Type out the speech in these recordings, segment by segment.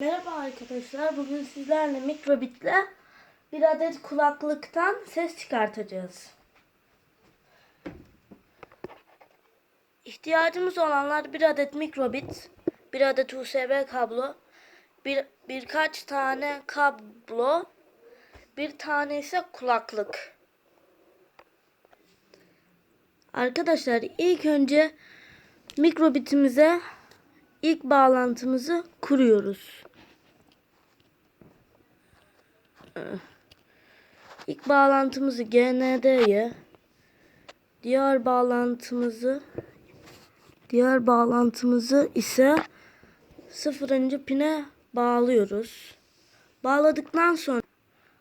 Merhaba arkadaşlar. Bugün sizlerle mikrobitle bir adet kulaklıktan ses çıkartacağız. İhtiyacımız olanlar bir adet mikrobit, bir adet USB kablo, bir birkaç tane kablo, bir tane ise kulaklık. Arkadaşlar ilk önce mikrobitimize ilk bağlantımızı kuruyoruz. İlk bağlantımızı GND'ye, diğer bağlantımızı diğer bağlantımızı ise sıfırıncı pine bağlıyoruz. Bağladıktan sonra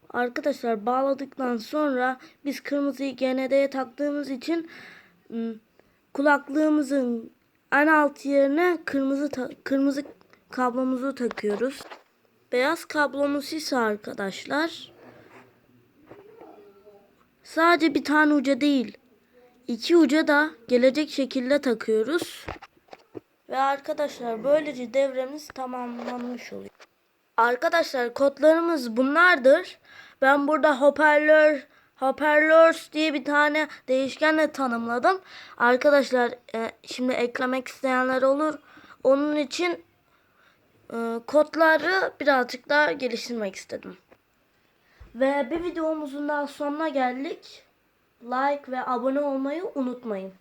arkadaşlar bağladıktan sonra biz kırmızıyı GND'ye taktığımız için ım, kulaklığımızın en alt yerine kırmızı kırmızı kablomuzu takıyoruz. Beyaz kablomuz ise arkadaşlar sadece bir tane uca değil iki uca da gelecek şekilde takıyoruz. Ve arkadaşlar böylece devremiz tamamlanmış oluyor. Arkadaşlar kodlarımız bunlardır. Ben burada hoparlör hoparlors diye bir tane değişkenle tanımladım. Arkadaşlar e, şimdi eklemek isteyenler olur. Onun için e, kodları birazcık daha geliştirmek istedim. Ve bir videomuzun daha sonuna geldik. Like ve abone olmayı unutmayın.